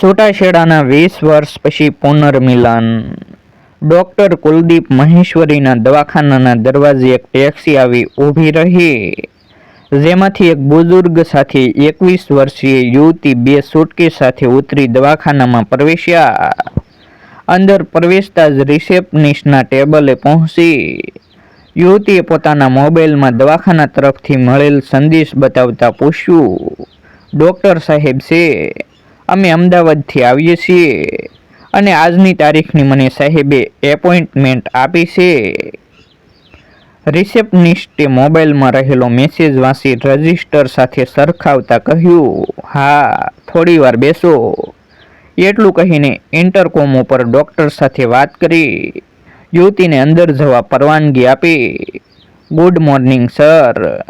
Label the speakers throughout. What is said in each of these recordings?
Speaker 1: છૂટાછેડાના વીસ વર્ષ પછી પુનર્મિલન. ડૉક્ટર કુલદીપ મહેશ્વરીના દવાખાનાના દરવાજે એક ટેક્સી આવી ઊભી રહી, જેમાંથી એક બુઝુર્ગ સાથે એકવીસ વર્ષીય યુવતી બે સુટકી સાથે ઉતરી દવાખાનામાં પ્રવેશ્યા. અંદર પ્રવેશતા જ રિસેપ્શનિસ્ટના ટેબલે પહોંચી. યુવતીએ પોતાના મોબાઈલમાં દવાખાના તરફથી મળેલ સંદેશ બતાવતા પૂછ્યું, ડૉક્ટર સાહેબ છે. અમે અમદાવાદથી આવીએ છીએ અને આજની તારીખની મને સાહેબે એપોઇન્ટમેન્ટ આપી છે. રિસેપ્શનિસ્ટે મોબાઈલમાં રહેલો મેસેજ વાંચી રજિસ્ટર સાથે સરખાવતા કહ્યું, હા, થોડી વાર બેસો. એટલું કહીને ઇન્ટરકોમ ઉપર ડૉક્ટર સાથે વાત કરી. યુવતીને અંદર જવા પરવાનગી આપી. Good morning, sir.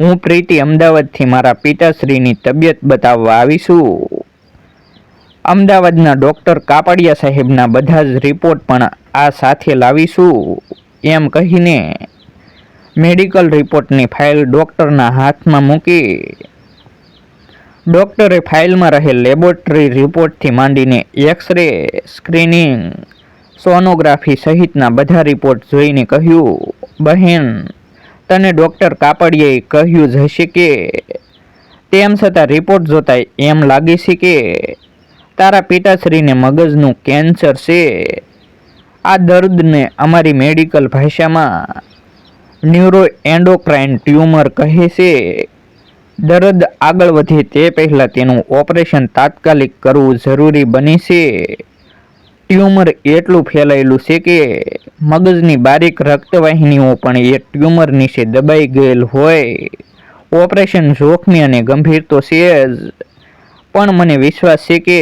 Speaker 1: હું પ્રીતિ અમદાવાદથી મારા પિતાશ્રીની તબિયત બતાવવા આવી છું. અમદાવાદના ડૉક્ટર કાપડિયા સાહેબના બધા જ રિપોર્ટ પણ આ સાથે લાવીશું. એમ કહીને મેડિકલ રિપોર્ટની ફાઇલ ડૉક્ટરના હાથમાં મૂકી ડૉક્ટરે ફાઇલમાં રહેલ લેબોરેટરી રિપોર્ટથી માંડીને એક્સરે, સ્ક્રીનિંગ, સોનોગ્રાફી સહિતના બધા રિપોર્ટ જોઈને કહ્યું, બહેન, તને ડૉક્ટર કાપડિયાએ કહ્યું જ હશે કે, તેમ છતાં રિપોર્ટ જોતાય એમ લાગે છે કે તારા પિતાશ્રીને મગજનું કેન્સર છે. આ દર્દને અમારી મેડિકલ ભાષામાં ન્યુરો એન્ડોક્રાઇન ટ્યુમર કહે છે. દર્દ આગળ વધે તે પહેલાં તેનું ઓપરેશન તાત્કાલિક કરવું જરૂરી બને છે. ટ્યુમર એટલું ફેલાયેલું છે કે મગજની બારીક રક્તવાહિનીઓ પણ એ ટ્યુમર નીચે દબાઈ ગયેલ હોય. ઓપરેશન જોખમી અને ગંભીર તો છે જ. પણ મને વિશ્વાસ છે કે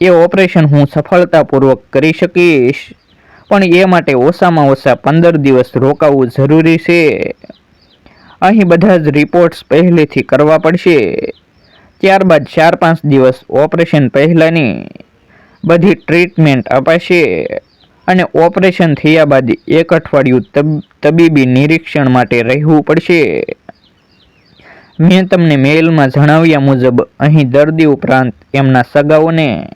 Speaker 1: એ ઓપરેશન હું સફળતાપૂર્વક કરી શકીશ. પણ એ માટે ઓછામાં ઓછા પંદર દિવસ રોકાવું જરૂરી છે. અહીં બધા જ રિપોર્ટ્સ પહેલેથી કરવા પડશે. ત્યારબાદ ચાર પાંચ દિવસ ઓપરેશન પહેલાંની બધી ટ્રીટમેન્ટ અપાશે અને ઓપરેશન થયા બાદ એક અઠવાડિયું તબ, તબીબી નિરીક્ષણ માટે રહેવું પડશે. મેં તમને મેઇલમાં જણાવ્યા મુજબ, અહીં દર્દી ઉપરાંત એમના સગાઓને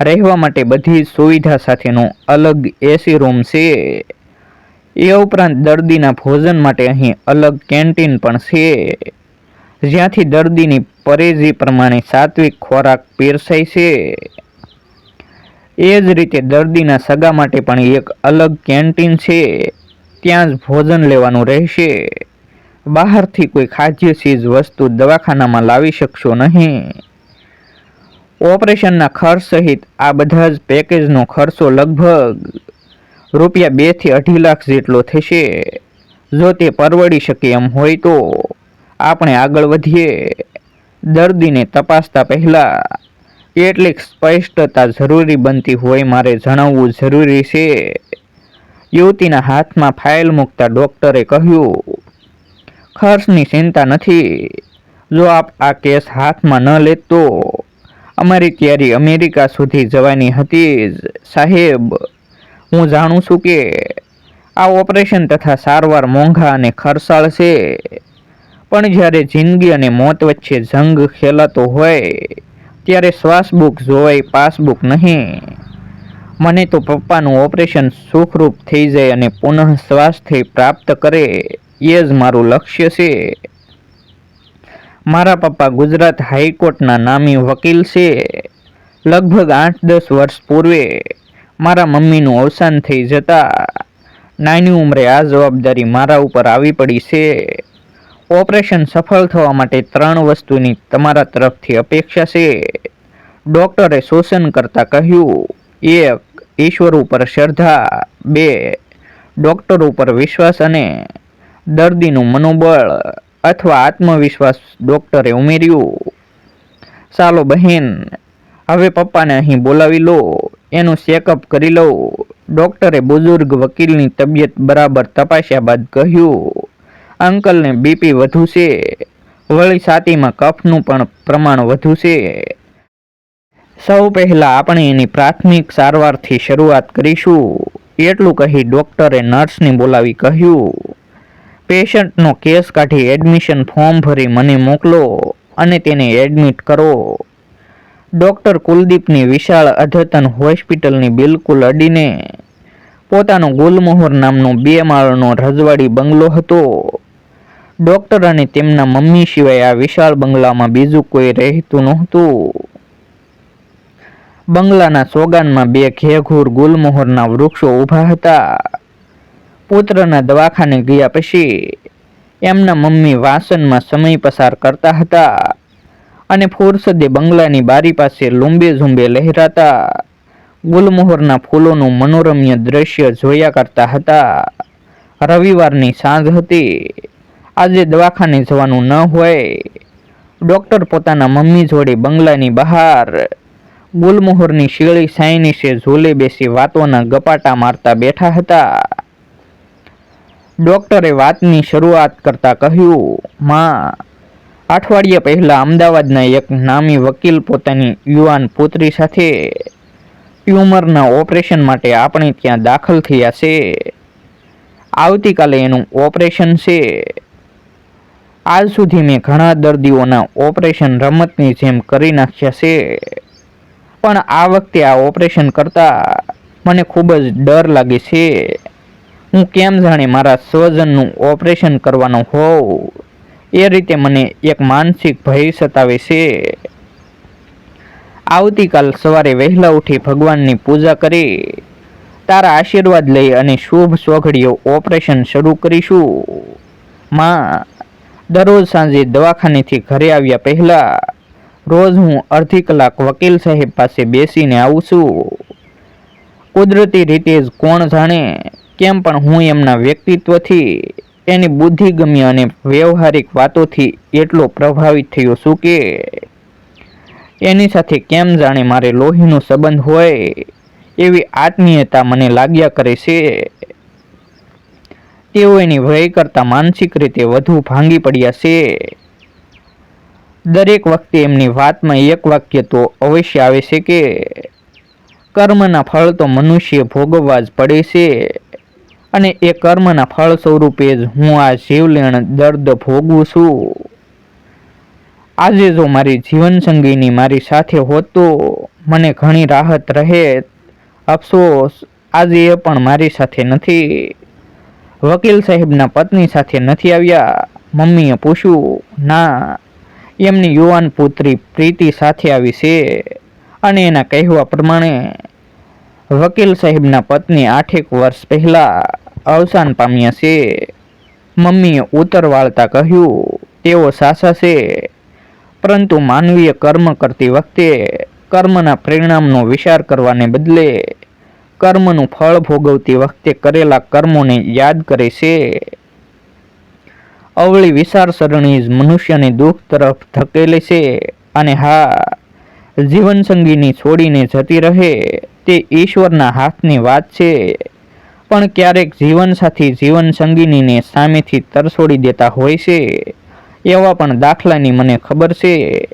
Speaker 1: રહેવા માટે બધી સુવિધા સાથેનો અલગ એસી રૂમ છે. એ ઉપરાંત દર્દીના ભોજન માટે અહીં અલગ કેન્ટીન પણ છે. જ્યાંથી દર્દીની પરેજી પ્રમાણે સાત્વિક ખોરાક પીરસાય છે. એ જ રીતે દર્દીના સગા માટે પણ એક અલગ કેન્ટીન છે. ત્યાં જ ભોજન લેવાનું રહેશે. બહારથી કોઈ ખાદ્ય ચીજ, વસ્તુ દવાખાનામાં લાવી શકશો નહીં. ઓપરેશનના ખર્ચ સહિત આ બધા જ પેકેજનો ખર્ચો લગભગ રૂપિયા બેથી અઢી લાખ જેટલો થશે. જો તે પરવડી શકે એમ હોય તો આપણે આગળ વધીએ. દર્દીને તપાસતા પહેલાં કેટલીક સ્પષ્ટતા જરૂરી બનતી હોય મારે જણાવવું જરૂરી છે. યુવતીના હાથમાં ફાઇલ મૂકતા ડૉક્ટરે કહ્યું ખર્ચની ચિંતા નથી. જો આપ આ કેસ હાથમાં ન લે તો અમારી તૈયારી અમેરિકા સુધી જવાની હતી જ. સાહેબ, હું જાણું છું કે આ ઓપરેશન તથા સારવાર મોંઘા અને ખર્ચાળ છે. પણ જ્યારે જિંદગી અને મોત વચ્ચે જંગ ખેલાતો હોય, ત્યારે શ્વાસબુક જોવાય, પાસબુક નહીં. મને તો પપ્પાનું ઓપરેશન સુખરૂપ થઈ જાય અને પુનઃ સ્વાસ્થ્ય પ્રાપ્ત કરે. એ જ મારું લક્ષ્ય છે. મારા પપ્પા ગુજરાત હાઈકોર્ટના નામી વકીલ છે. લગભગ આઠ દસ વર્ષ પૂર્વે મારા મમ્મીનું અવસાન થઈ જતા નાની ઉંમરે આ જવાબદારી મારા ઉપર આવી પડી છે. ઓપરેશન સફળ થવા માટે ત્રણ વસ્તુની તમારા તરફથી અપેક્ષા છે. ડૉક્ટરે શોષણ કરતા કહ્યું, એક, ઈશ્વર ઉપર શ્રદ્ધા, બે, ડૉક્ટર ઉપર વિશ્વાસ અને દર્દીનું મનોબળ અથવા આત્મવિશ્વાસ ડૉક્ટરે ઉમેર્યું. ચાલો બહેન, હવે પપ્પાને અહીં બોલાવી લો, એનું ચેકઅપ કરી લો ડૉક્ટરે બુઝુર્ગ વકીલની તબિયત બરાબર તપાસ્યા બાદ કહ્યું, અંકલને બીપી વધુ છે વળી છાતીમાં કફનું પણ પ્રમાણ વધુ છે સૌ પહેલાં આપણે એની પ્રાથમિક સારવારથી શરૂઆત કરીશું, એટલું કહી ડૉક્ટરે નર્સને બોલાવી કહ્યું. પેશન્ટનો કેસ કાઢી એડમિશન ફોર્મ ભરી મને મોકલો અને તેને એડમિટ કરો. ડોક્ટર કુલદીપની વિશાળ અદ્યતન હોસ્પિટલની બિલકુલ અડીને પોતાનો ગુલમોહર નામનો બે માળનો રજવાડી બંગલો હતો. ડોક્ટર અને તેમના મમ્મી સિવાય આ વિશાળ બંગલામાં બીજું કોઈ રહેતું નહોતું. બંગલાના સોગાનમાં બે ઘેઘૂર ગુલમોહરના વૃક્ષો ઊભા હતા. પુત્રના દવાખાને ગયા પછી એમના મમ્મી વાસણમાં સમય પસાર કરતા હતા અને ફુરસદે બંગલાની બારી પાસે લુંબે ઝુંબે લહેરાતા ગુલમોહરના ફૂલોનું મનોરમ્ય દ્રશ્ય જોયા કરતા હતા. રવિવારની સાંજ હતી. આજે દવાખાને જવાનું ન હોય. ડૉક્ટર પોતાના મમ્મી જોડે બંગલાની બહાર ગુલમોહરની શીળી સાયનિશે ઝૂલે બેસી વાતોના ગપાટા મારતા બેઠા હતા. ડોક્ટરે વાતની શરૂઆત કરતા કહ્યું, માં અઠવાડિયા પહેલા અમદાવાદના એક નામી વકીલ પોતાની યુવાન પુત્રી સાથે ટ્યુમરના ઓપરેશન માટે આપણે ત્યાં દાખલ થયા છે. આવતીકાલે એનું ઓપરેશન છે. આજ સુધી મેં ઘણા દર્દીઓના ઓપરેશન રમતની જેમ કરી નાખ્યા છે. પણ આ વખતે આ ઓપરેશન કરતા મને ખૂબ જ ડર લાગે છે. હું કેમ જાણે મારા સ્વજનનું ઓપરેશન કરવાનો હોઉં? એ રીતે મને એક માનસિક ભય સતાવે છે. આવતીકાલ સવારે વહેલા ઉઠી ભગવાનની પૂજા કરી, તારા આશીર્વાદ લઈ અને શુભ સોઘડીઓ ઓપરેશન શરૂ કરીશું. માં, દરરોજ સાંજે દવાખાનેથી ઘરે આવ્યા પહેલાં રોજ હું અડધી કલાક વકીલ સાહેબ પાસે બેસીને આવું છું. કુદરતી રીતે જ કોણ જાણે કેમ પણ હું એમના વ્યક્તિત્વથી, એની બુદ્ધિગમ્ય અને વ્યવહારિક વાતોથી એટલો પ્રભાવિત થયો છું કે, એની સાથે કેમ જાણે મારે લોહીનો સંબંધ હોય, એવી આત્મીયતા મને લાગ્યા કરે છે. તેઓ એની ભય કરતા માનસિક રીતે વધુ ભાંગી પડ્યા છે. દરેક વખતે એમની વાતમાં એક વાક્ય તો અવશ્ય આવે છે કે, કર્મના ફળ તો મનુષ્ય ભોગવવા જ પડે છે. અને એ કર્મના ફળ સ્વરૂપે જ હું આ જીવલેણ દર્દ ભોગવું છું. આજે જો મારી જીવનસંગીની મારી સાથે હોત તો મને ઘણી રાહત રહે, અફસોસ, આજે એ પણ મારી સાથે નથી. વકીલ સાહેબના પત્ની સાથે નથી આવ્યા. મમ્મીએ પૂછ્યું, ના, એમની યુવાન પુત્રી પ્રીતિ સાથે આવી છે. અને એના કહેવા પ્રમાણે, વકીલ સાહેબના પત્ની આઠેક વર્ષ પહેલા અવસાન પામ્યા છે. મમ્મીએ ઉત્તર વાળતા કહ્યું, તેઓ સાસા છે. પરંતુ માનવીય કર્મ કરતી વખતે કર્મના પરિણામનો વિચાર કરવાને બદલે કર્મનું ફળ ભોગવતી વખતે કરેલા કર્મોને યાદ કરે છે. અવળી વિચારસરણી જ મનુષ્યને દુઃખ તરફ ધકેલે છે અને હા, જીવનસંગીની છોડીને જતી રહે તે ઈશ્વરના હાથની વાત છે. પણ ક્યારેક જીવનસાથી જીવનસંગીનીને સામેથી તરસોડી દેતા હોય છે. એવા પણ દાખલાની મને ખબર છે.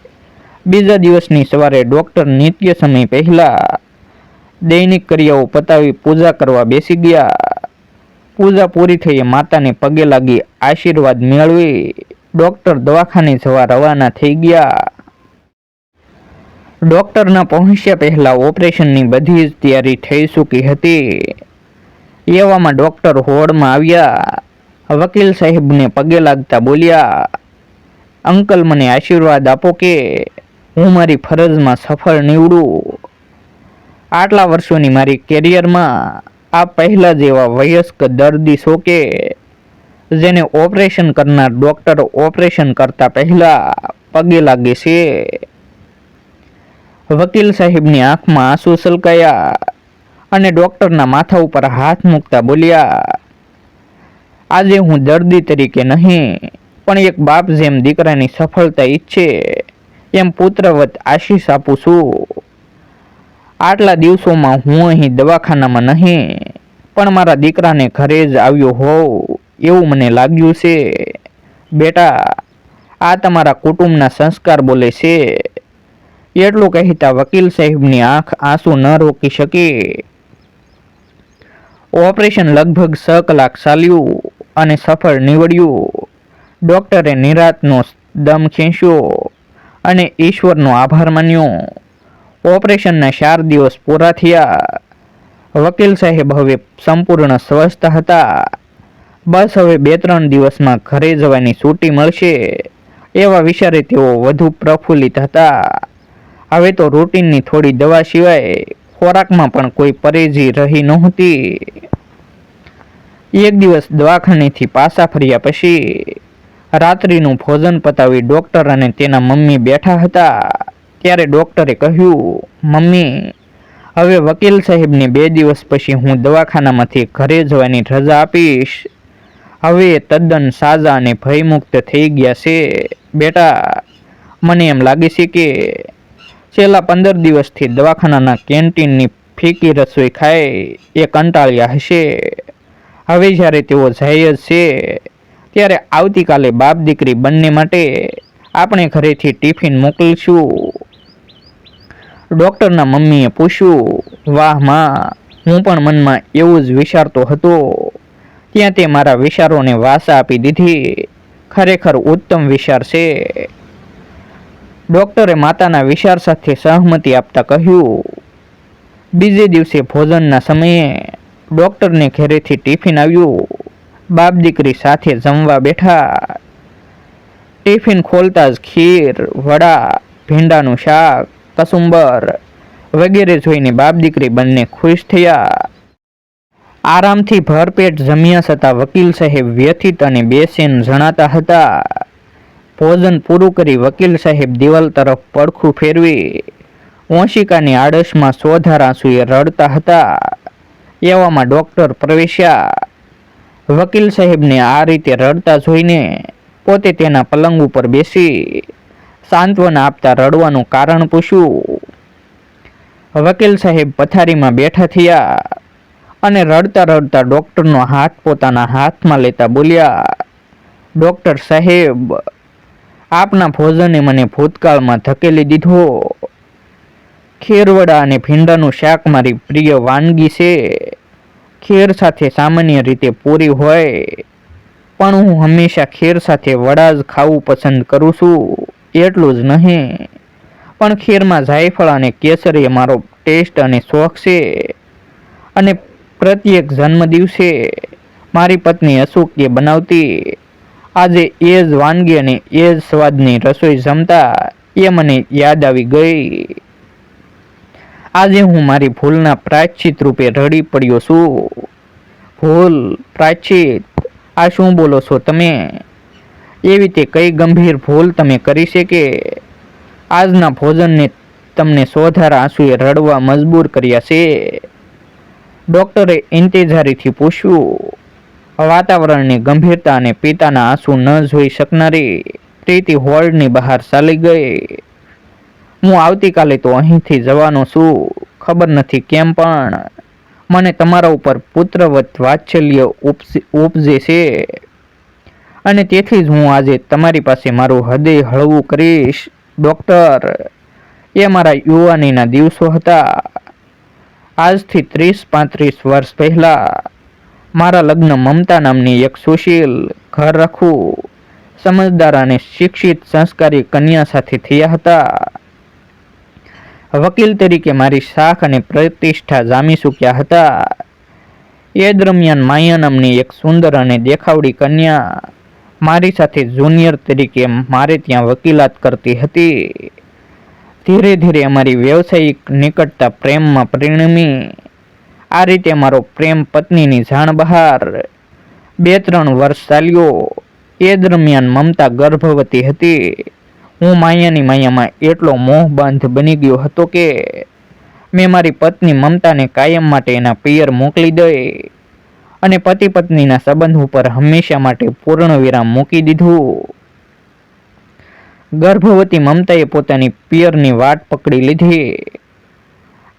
Speaker 1: બીજા દિવસની સવારે ડૉક્ટર નિત્ય સમય પહેલાં દૈનિક ક્રિયાઓ પતાવી પૂજા કરવા બેસી ગયા. પૂજા પૂરી થઈ માતાને પગે લાગી આશીર્વાદ મેળવી ડૉક્ટર દવાખાને જવા રવાના થઈ ગયા. ડૉક્ટરના પહોંચ્યા પહેલાં ઓપરેશનની બધી જ તૈયારી થઈ ચૂકી હતી. એવામાં ડૉક્ટર હોડમાં આવ્યા. વકીલ સાહેબને પગે લાગતા બોલ્યા, અંકલ, મને આશીર્વાદ આપો કે હું મારી ફરજમાં સફળ નીવડું. આટલા વર્ષોની મારી કેરિયરમાં આ પહેલા જેવા વયસ્ક દર્દી શોકે જેને ઓપરેશન કરનાર ડૉક્ટર ઓપરેશન કરતા પહેલા પગે લાગે છે? વકીલ સાહેબની આંખમાં આંસુ સલકાયા અને ડૉક્ટરના માથા ઉપર હાથ મૂકતા બોલ્યા, આજે હું દર્દી તરીકે નહીં, પણ એક બાપ જેમ દીકરાની સફળતા ઈચ્છે, એમ પુત્રવત આશીષ આપું છું. આટલા દિવસોમાં હું અહીં દવાખાનામાં નહીં, પણ મારા દીકરાને ઘરે જ આવ્યો હોવ એવું મને લાગ્યું છે. બેટા, આ તમારા કુટુંબના સંસ્કાર બોલે છે. એટલું કહેતા વકીલ સાહેબની આંખ આંસુ ન રોકી શકી. ઓપરેશન લગભગ છ કલાક ચાલ્યું અને સફળ નીવડ્યું. ડૉક્ટરે નિરાતનો દમ ખેંચ્યો અને ઈશ્વરનો આભાર માન્યો. ઓપરેશનના ચાર દિવસ પૂરા થયા. વકીલ સાહેબ હવે સંપૂર્ણ સ્વસ્થ હતા. બસ હવે બે ત્રણ દિવસમાં ઘરે જવાની છૂટી મળશે એવા વિચારે તેઓ વધુ પ્રફુલ્લિત હતા. હવે તો રૂટીનની થોડી દવા સિવાય ખોરાકમાં પણ કોઈ પરેજી રહી નહોતી. એક દિવસ દવાખાનેથી પાછા ફર્યા પછી રાત્રિનું ભોજન પતાવી ડૉક્ટર અને તેના મમ્મી બેઠા હતા. ત્યારે ડૉક્ટરે કહ્યું, મમ્મી, હવે વકીલ સાહેબને બે દિવસ પછી હું દવાખાનામાંથી ઘરે જવાની રજા આપીશ. હવે તદ્દન સાજા અને ભયમુક્ત થઈ ગયા છે. બેટા, મને એમ લાગે છે કે છેલ્લા પંદર દિવસથી દવાખાનાના કેન્ટીનની ફીકી રસોઈ ખાય એ કંટાળ્યા હશે. હવે જ્યારે તેઓ જાય છે, ત્યારે આવતીકાલે બાપ દીકરી બંને માટે આપણે ઘરેથી ટિફિન મોકલીશું. ડૉક્ટરના મમ્મીએ પૂછ્યું, વાહમાં, હું પણ મનમાં એવું જ વિચારતો હતો. ત્યાં તે મારા વિચારોને વાસા આપી દીધી. ખરેખર ઉત્તમ વિચાર છે. ડૉક્ટરે માતાના વિચાર સાથે સહમતિ આપતા કહ્યું, બીજે દિવસે ભોજનના સમયે ડૉક્ટરને ઘરેથી ટિફિન આવ્યું. બાપ દીકરી સાથે જમવા બેઠા. ટિફિન ખોલતા જ ખીર, વડા, ભીંડાનું શાક, કસુંબર વગેરે જોઈને બાપ દીકરી બંને ખુશ થયા. આરામથી ભરપેટ જમ્યા છતાં વકીલ સાહેબ વ્યથિત અને બેચેન જણાતા હતા. ભોજન પૂરું કરી વકીલ સાહેબ દિવાલ તરફ પડખું ફેરવી ઓશિકાની આડશમાં સોધા આંસુએ રડતા હતા. એવામાં ડૉક્ટર પ્રવેશ્યા. વકીલ સાહેબને આ રીતે રડતા જોઈને પોતે તેના પલંગ ઉપર બેસી સાંત્વના આપતા રડવાનું કારણ પૂછ્યું. વકીલ સાહેબ પથારીમાં બેઠા થયા અને રડતા રડતા ડૉક્ટરનો હાથ પોતાના હાથમાં લેતા બોલ્યા, ડૉક્ટર સાહેબ આપના ભોજને મને ભૂતકાળમાં ધકેલી દીધો. ખેરવડા અને ભીંડાનું શાક મારી પ્રિય વાનગી છે. ખેર સાથે સામાન્ય રીતે પૂરી હોય, પણ હું હંમેશા ખેર સાથે વડા જ ખાવું પસંદ કરું છું. એટલું જ નહીં, પણ ખીરમાં જાયફળ અને કેસર એ મારો ટેસ્ટ અને શોખ છે. અને પ્રત્યેક જન્મદિવસે મારી પત્ની અશોકીએ બનાવતી આજે એ જ વાનગી અને એ જ સ્વાદની રસોઈ જમતા એ મને યાદ આવી ગઈ. આજે હું મારી ભૂલના પ્રાયશ્ચિત રૂપે રડી પડ્યો છું. ભૂલ, પ્રાયશ્ચિત? આ શું બોલો છો તમે? એવી તે કઈ ગંભીર ભૂલ તમે કરી છે કે આજના ભોજનને તમને સોધારા આંસુએ રડવા મજબૂર કર્યા છે? ડૉક્ટરે ઇંતેજારીથી પૂછ્યું વાતાવરણની ગંભીરતા અને પિતાના આંસુ ન જોઈ શકનારી પ્રીતિ હોલ્ડની બહાર ચાલી ગઈ. હું આવતીકાલે તો અહીંથી જવાનો છું, ખબર નથી કેમ પણ મને તમારા ઉપર પુત્રવત વાત્સલ્ય ઉપજે છે. અને તેથી જ હું આજે તમારી પાસે મારું હૃદય હળવું કરીશ. ડૉક્ટર, એ મારા યુવાનીના દિવસો હતા. આજથી ત્રીસ પાંત્રીસ વર્ષ પહેલાં મારા લગ્ન મમતા નામની એક સુશીલ ઘર રાખવું સમજદાર અને શિક્ષિત સંસ્કારી કન્યા સાથે થયા હતા. વકીલ તરીકે મારી શાખ અને પ્રતિષ્ઠા જામી ચૂક્યા હતા. એ દરમિયાન માયા નામની એક સુંદર અને દેખાવડી કન્યા મારી સાથે જુનિયર તરીકે મારે ત્યાં વકીલાત કરતી હતી. ધીરે ધીરે અમારી વ્યવસાયિક નિકટતા પ્રેમમાં પરિણમી. આ રીતે મારો પ્રેમ પત્નીની જાણ બહાર બે ત્રણ વર્ષ ચાલ્યો. એ દરમિયાન મમતા ગર્ભવતી હતી. હું માયાની માયામાં એટલો મોહ બાંધ બની ગયો હતો કે મેં મારી પત્ની મમતાને કાયમ માટે એના પિયર મોકલી દઈ અને પતિ પત્નીના સંબંધ ઉપર હંમેશા માટે પૂર્ણ વિરામ મૂકી દીધું. ગર્ભવતી મમતાએ પોતાની પિયરની વાટ પકડી લીધી.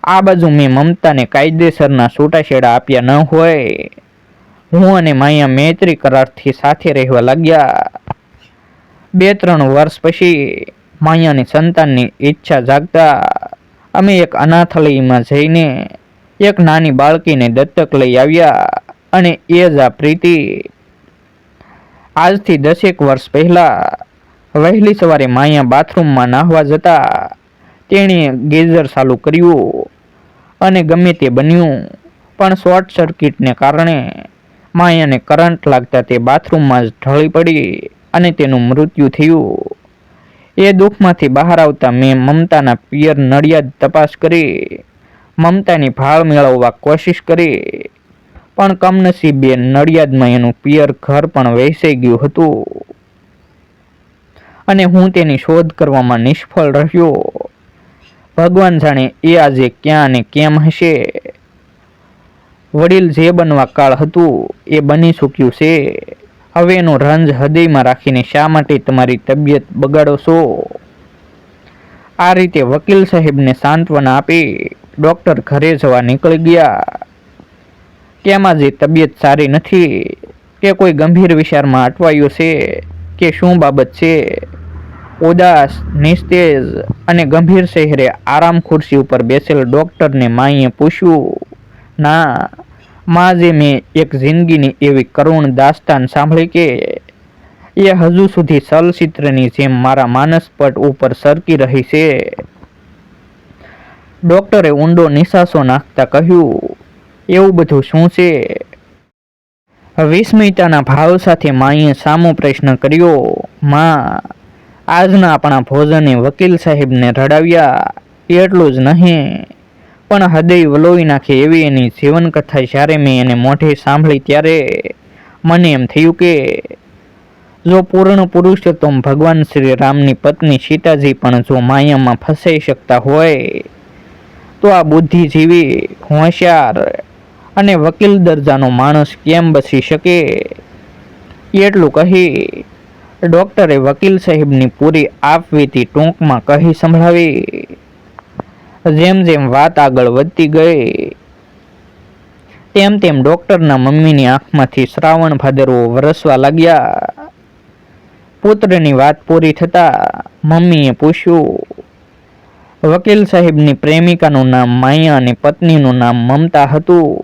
Speaker 1: આ બાજુ મેં મમતાને કાયદેસરના છૂટાછેડા આપ્યા ન હોય. હું અને માયા મૈત્રી કરારથી સાથે રહેવા લાગ્યા. બે ત્રણ વર્ષ પછી માયાની સંતાનની ઈચ્છા જાગતા અમે એક અનાથાલયમાં જઈને એક નાની બાળકીને દત્તક લઈ આવ્યા અને એ જ આ પ્રીતિ આજથી દસેક વર્ષ પહેલા વહેલી સવારે માયા બાથરૂમમાં નાહવા જતા તેણે ગેઝર ચાલુ કર્યું. અને ગમે તે બન્યું. પણ શોર્ટ સર્કિટને કારણે માયાને કરંટ લાગતા તે બાથરૂમમાં જ ઢળી પડી અને તેનું મૃત્યુ થયું. એ દુઃખમાંથી બહાર આવતા મેં મમતાના પિયર નડિયાદ તપાસ કરી. મમતાની ભાળ મેળવવા કોશિશ કરી. પણ કમનસીબે નડિયાદમાં એનું પિયર ઘર પણ વહેંચાઈ ગયું હતું. અને હું તેની શોધ કરવામાં નિષ્ફળ રહ્યો. ભગવાન જાણે એ આજે ક્યાં અને કેમ હશે? વડીલ જે બનવા કાળ હતું, એ બની ચૂક્યું છે. હવેનો રંજ હૃદયમાં રાખીને શા માટે તમારી તબિયત બગાડો છો? આ રીતે વકીલ સાહેબને સાંત્વના આપી ડૉક્ટર ઘરે જવા નીકળી ગયા. તેમાં જે તબિયત સારી નથી? કે કોઈ ગંભીર વિચારમાં અટવાયો છે? કે શું બાબત છે? ઉદાસ, નિસ્તેજ અને ગંભીર શહેરે આરામ ખુરશી ઉપર બેસેલ ડૉક્ટરને માઈએ પૂછ્યું, ના માં જે મેં એક જિંદગીની એવી કરુણ દાસ્તાન સાંભળી કે એ હજુ સુધી ચલચિત્રની જેમ મારા માનસપટ ઉપર સરકી રહી છે. ડૉક્ટરે ઊંડો નિશાસો નાખતા કહ્યું, એવું બધું શું છે? વિસ્મિતાના ભાવ સાથે માઈએ સામો પ્રશ્ન કર્યો, માં આજના આપણા ભોજને વકીલ સાહેબને રડાવ્યા એટલું જ નહીં. પણ હૃદય વલોવી નાખે એવી એની જીવનકથા જ્યારે મેં એને મોઢે સાંભળી ત્યારે મને એમ થયું કે, જો પૂર્ણ પુરુષોત્તમ ભગવાન શ્રી રામની પત્ની સીતાજી પણ જો માયામાં ફસાઈ શકતા હોય, તો આ બુદ્ધિજીવી હોશિયાર અને વકીલ દરજાનો માણસ કેમ બસી શકે? એટલું કહી ડૉક્ટરે વકીલ સાહેબની પૂરી આપવીતી ટૂંકમાં કહી સંભળાવી. જેમ જેમ વાત આગળ વધતી ગઈ, તેમ તેમ ડૉક્ટરના મમ્મીની આંખમાંથી શ્રાવણ ભાદરવો વરસવા લાગ્યા. પુત્રની વાત પૂરી થતાં મમ્મીએ પૂછ્યું, વકીલ સાહેબની પ્રેમિકાનું નામ માયા અને પત્નીનું નામ મમતા હતું?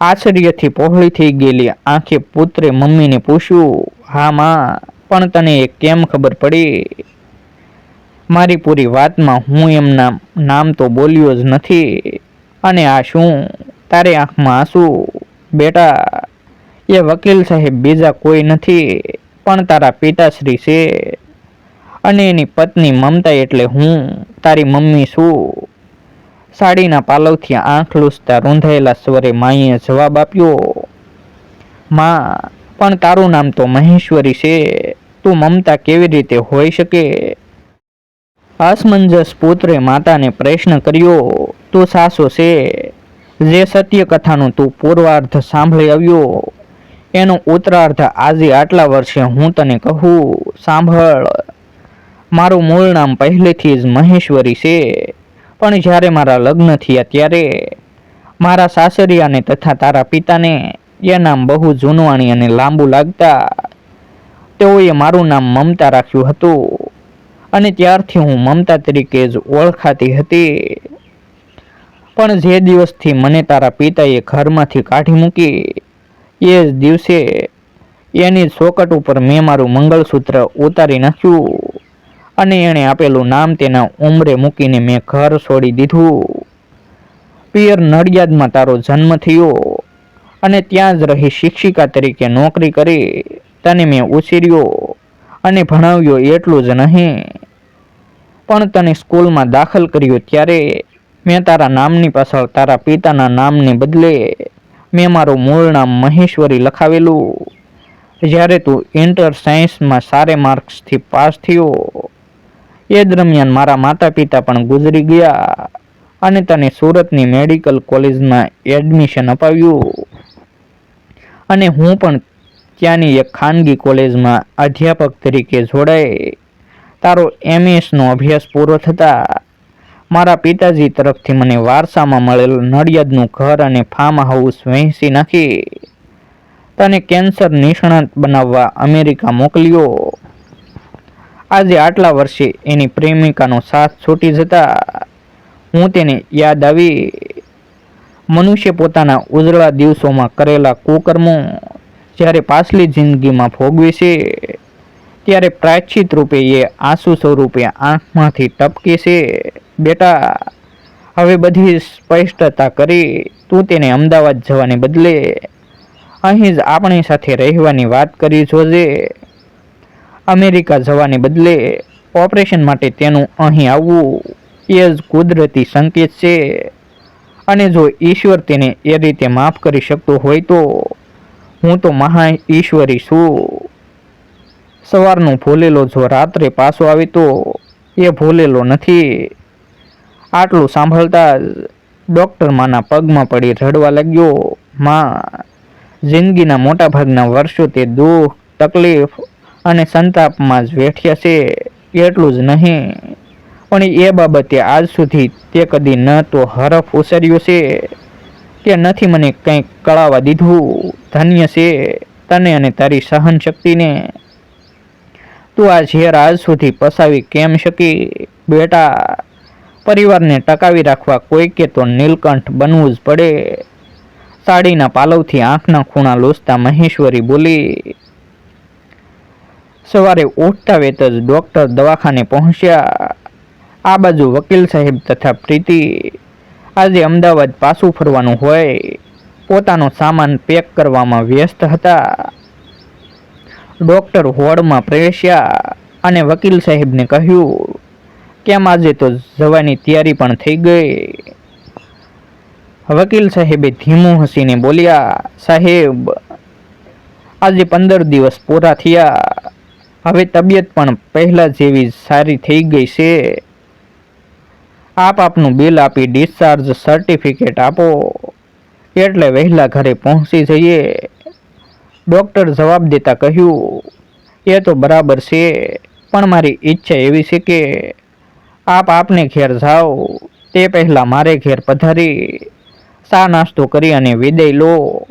Speaker 1: આશ્ચર્યથી પહોળી થઈ ગયેલી આંખે પુત્રે મમ્મીને પૂછ્યું હા માં પણ તને કેમ ખબર પડી? મારી પૂરી વાતમાં હું એમના નામ તો બોલ્યો જ નથી. અને આ શું? તારે આંખમાં આંસુ? બેટા, એ વકીલ સાહેબ બીજા કોઈ નથી, પણ તારા પિતાશ્રી છે. અને એની પત્ની મમતા એટલે હું, તારી મમ્મી છું સાડીના પાલવથી આંખ લૂસતા રૂંધાયેલા સ્વરે માઈએ જવાબ આપ્યો. માં પણ તારું નામ તો મહેશ્વરી છે. તું મમતા કેવી રીતે હોઈ શકે? અસમંજસ પુત્રે માતાને પ્રશ્ન કર્યો, તું સાસો છે? જે સત્ય કથાનો તું પૂર્વાર્ધ સાંભળી આવ્યો. એનો ઉત્તરાર્ધ આજે આટલા વર્ષે હું તને કહું. સાંભળ, મારું મૂળ નામ પહેલેથી જ મહેશ્વરી છે. પણ જ્યારે મારા લગ્ન થયા ત્યારે મારા સાસરિયાને તથા તારા પિતાને એ નામ બહુ જૂનવાણી અને લાંબુ લાગતા તેઓએ મારું નામ મમતા રાખ્યું હતું. અને ત્યારથી હું મમતા તરીકે જ ઓળખાતી હતી. પણ જે દિવસથી મને તારા પિતાએ ઘરમાંથી કાઢી મૂકી, એ જ દિવસે એની ચોકટ ઉપર મેં મારું મંગળસૂત્ર ઉતારી નાખ્યું અને એણે આપેલું નામ તેના ઉંમરે મૂકીને મેં ઘર છોડી દીધું. પિયર નડિયાદમાં તારો જન્મ થયો. અને ત્યાં જ રહી શિક્ષિકા તરીકે નોકરી કરી. તને મેં ઉછેર્યો અને ભણાવ્યો એટલું જ નહીં. પણ તને સ્કૂલમાં દાખલ કર્યો ત્યારે મેં તારા નામની પાછળ તારા પિતાના નામને બદલે મેં મારું મૂળ નામ મહેશ્વરી લખાવેલું. જ્યારે તું ઇન્ટર સાયન્સમાં સારે માર્ક્સથી પાસ થયો, એ દરમિયાન મારા માતા પિતા પણ ગુજરી ગયા અને તને સુરતની મેડિકલ કોલેજમાં એડમિશન અપાવ્યું. અને હું પણ ત્યાંની એક ખાનગી કોલેજમાં અધ્યાપક તરીકે જોડાઈ. તારો એમએસનો અભ્યાસ પૂરો થતાં મારા પિતાજી તરફથી મને વારસામાં મળેલ નડિયાદનું ઘર અને ફાર્મ હાઉસ વહેંચી નાખી. તને કેન્સર નિષ્ણાત બનાવવા અમેરિકા મોકલ્યો. આજે આટલા વર્ષે એની પ્રેમિકાનો સાથ છૂટી જતા હું તેને યાદ આવી. મનુષ્ય પોતાના ઉજળા દિવસોમાં કરેલા કુકર્મો જ્યારે પાછલી જિંદગીમાં ભોગવે છે, ત્યારે પ્રાયશ્ચિત રૂપે એ આંસુ સ્વરૂપે આંખમાંથી ટપકે છે. બેટા, હવે બધી સ્પષ્ટતા કરી, તું તેને અમદાવાદ જવાને બદલે અહીં જ આપણી સાથે રહેવાની વાત કરી જોજે. અમેરિકા જવાને બદલે ઓપરેશન માટે તેનું અહીં આવવું એ જ કુદરતી સંકેત છે. અને જો ઈશ્વર તેને એ રીતે માફ કરી શકતો હોય તો હું તો મહા ઈશ્વરી છું. સવારનો ભૂલેલો જો રાત્રે પાછો આવે તો એ ભૂલેલો નથી. આટલું સાંભળતા ડૉક્ટર માના પગમાં પડી રડવા લાગ્યો, માં, જિંદગીના મોટાભાગના વર્ષો તે દુઃખ, તકલીફ અને સંતાપમાં જ વેઠ્યા છે. એટલું જ નહીં. પણ એ બાબતે આજ સુધી તે કદી ન તો હરફ ઉસર્યો છે. કે નથી મને કંઈક કળાવા દીધું. ધન્ય છે તને અને તારી સહન શક્તિને તું આ ઝેર આજ સુધી પસાવી કેમ શકી? બેટા, પરિવારને ટકાવી રાખવા કોઈકે તો નીલકંઠ બનવું જ પડે. સાડીના પાલવથી આંખના ખૂણા લૂસતા મહેશ્વરી બોલી, સવારે ઉઠતા વેત જ ડૉક્ટર દવાખાને પહોંચ્યા. આ બાજુ વકીલ સાહેબ તથા પ્રીતિ આજે અમદાવાદ પાછું ફરવાનું હોય, પોતાનો સામાન પેક કરવામાં વ્યસ્ત હતા. ડૉક્ટર હોડમાં પ્રવેશ્યા અને વકીલ સાહેબને કહ્યું, કેમ આજે તો જવાની તૈયારી પણ થઈ ગઈ? વકીલ સાહેબે ધીમું હસીને બોલ્યા, સાહેબ, આજે પંદર દિવસ પૂરા થયા. હવે તબિયત પણ પહેલાં જેવી સારી થઈ ગઈ છે. આપ આપનું બિલ આપી ડિસ્ચાર્જ સર્ટિફિકેટ આપો. એટલે વહેલા ઘરે પહોંચી જઈએ. ડૉક્ટર જવાબ દેતા કહ્યું, એ તો બરાબર છે, પણ મારી ઈચ્છા એવી છે કે આપ આપને ઘેર જાઓ. તે પહેલાં મારે ઘેર પધારી, ચા નાસ્તો કરી અને વિદાય લો.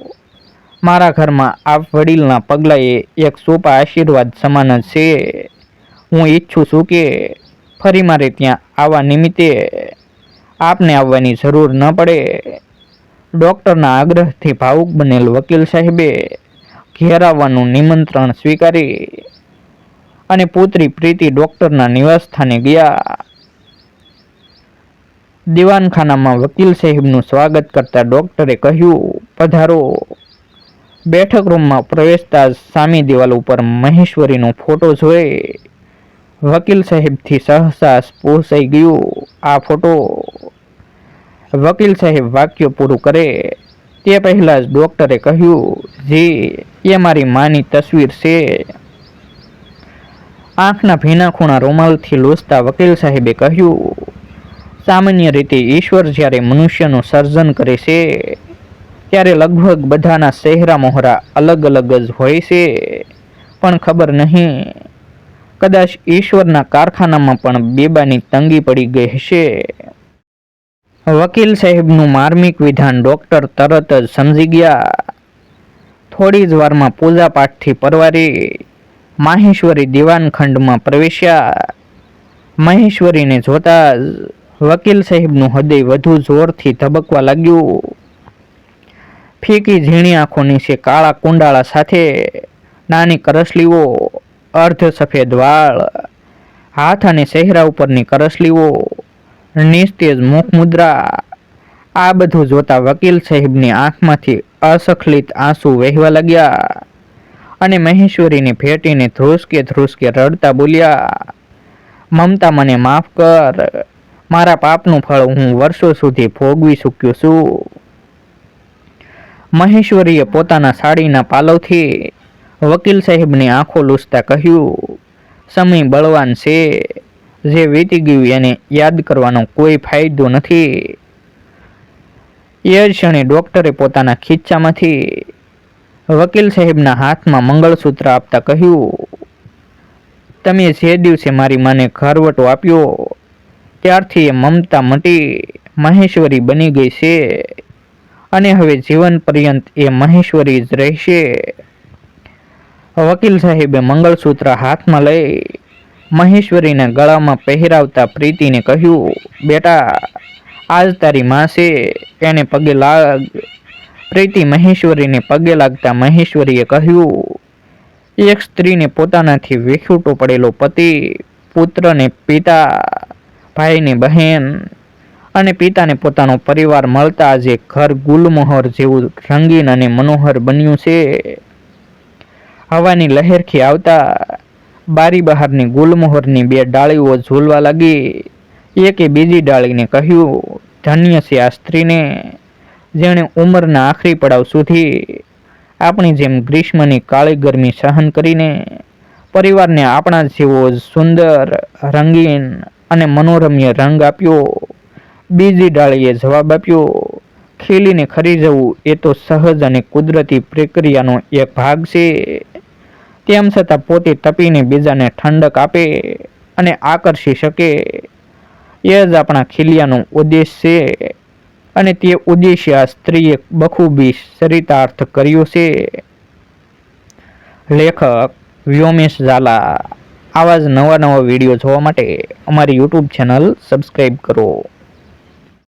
Speaker 1: મારા ઘરમાં આપ વડીલના પગલાંએ એક સોપા આશીર્વાદ સમાન જ છે. હું ઈચ્છું છું કે ફરી મારે ત્યાં આવા નિમિત્તે આપને આવવાની જરૂર ન પડે. ડૉક્ટરના આગ્રહથી ભાવુક બનેલ વકીલ સાહેબે ઘેર આવવાનું નિમંત્રણ સ્વીકારી અને પુત્રી પ્રીતિ ડૉક્ટરના નિવાસસ્થાને ગયા. દિવાનખાનામાં વકીલ સાહેબનું સ્વાગત કરતા ડૉક્ટરે કહ્યું, પધારો. બેઠક રૂમમાં પ્રવેશતા સામી દિવાલ ઉપર મહેશ્વરીનો ફોટો જોઈ વકીલ સાહેબથી સહસા પોસાઈ ગયું. આ ફોટો વકીલ સાહેબ વાક્ય પૂરું કરે તે પહેલાં જ ડૉક્ટરે કહ્યું, જી, એ મારી માની તસવીર છે. આંખના ભીના ખૂણા રૂમાલથી લૂસતા વકીલ સાહેબે કહ્યું, સામાન્ય રીતે ઈશ્વર જ્યારે મનુષ્યનું સર્જન કરે છે, ત્યારે લગભગ બધાના ચહેરા મોહરા અલગ અલગ જ હોય છે. પણ ખબર નહીં કદાચ ઈશ્વરના કારખાનામાં પણ બેબાની તંગી પડી ગઈ હશે. વકીલ સાહેબનું માર્મિક વિધાન ડૉક્ટર તરત જ સમજી ગયા. થોડી જ વારમાં પૂજાપાઠથી પરવારી માહેશ્વરી દિવાનખંડમાં પ્રવેશ્યા. મહેશ્વરીને જોતા વકીલ સાહેબનું હૃદય વધુ જોરથી ધબકવા લાગ્યું. ફીકી ઝીણી આંખો નીચે કાળા કુંડાળા સાથે નાની કરસલીઓ અર્ધ સફેદ વાળ, હાથ અને ચહેરા ઉપરની કરસલીઓ, નિસ્તેજ મુખ મુદ્રા, આ બધું જોતા વકીલ સાહેબની આંખમાંથી અસખલિત આંસુ વહેવા લાગ્યા અને મહેશ્વરીને ભેટીને ધ્રુસકે ધ્રુસકે રડતા બોલ્યા, મમતા, મને માફ કર. મારા પાપનું ફળ હું વર્ષો સુધી ભોગવી ચૂક્યો છું. મહેશ્વરીએ પોતાના સાડીના પાલવથી વકીલ સાહેબની આંખો લૂસતા કહ્યું, સમય બળવાન છે. જે વીતી ગયું એને યાદ કરવાનો કોઈ ફાયદો નથી. એ ક્ષણે ડૉક્ટરે પોતાના ખિસ્સામાંથી વકીલ સાહેબના હાથમાં મંગળસૂત્ર આપતા કહ્યું, તમે જે દિવસે મારી માને ઘરવટો આપ્યો, ત્યારથી એ મમતા મટી મહેશ્વરી બની ગઈ છે. અને હવે જીવન પર્યંત એ મહેશ્વરી જ રહેશે. વકીલ સાહેબે મંગળસૂત્ર હાથમાં લઈ મહેશ્વરીના ગળામાં પહેરાવતા પ્રીતિને કહ્યું, બેટા, આજ તારી માસે એને પગે લાગ પ્રીતિ મહેશ્વરીને પગે લાગતા મહેશ્વરીએ કહ્યું, એક સ્ત્રીને પોતાનાથી વિખૂટો પડેલો પતિ, પુત્રને પિતા, ભાઈને બહેન અને પિતાને પોતાનો પરિવાર મળતા આજે ઘર ગુલમોહર જેવું રંગીન અને મનોહર બન્યું છે. હવાની લહેરખી આવતા બારી બહારની ગુલમોહરની બે ડાળીઓ ઝૂલવા લાગી. એકે બીજી ડાળીને કહ્યું, ધન્ય છે આ સ્ત્રીને, જેણે ઉંમરના આખરી પડાવ સુધી આપણી જેમ ગ્રીષ્મની કાળી ગરમી સહન કરીને પરિવારને આપણા જેવો જ સુંદર, રંગીન અને મનોરમ્ય રંગ આપ્યો. બીજી ડાળીએ જવાબ આપ્યો, ખીલીને ખરી જવું એ તો સહજ અને કુદરતી પ્રક્રિયાનો એક ભાગ છે. તેમ છતાં પોતે તપીને બીજાને ઠંડક આપે અને આકર્ષી શકે. એ જ આપણા ખીલિયાનો ઉદ્દેશ છે અને તે ઉદ્દેશ્ય આ સ્ત્રીએ બખૂબી ચરિતાર્થ કર્યો છે. લેખક વ્યોમેશ ઝાલા, આવા જ નવા નવા વીડિયો જોવા માટે અમારી યુટ્યુબ ચેનલ સબસ્ક્રાઈબ કરો.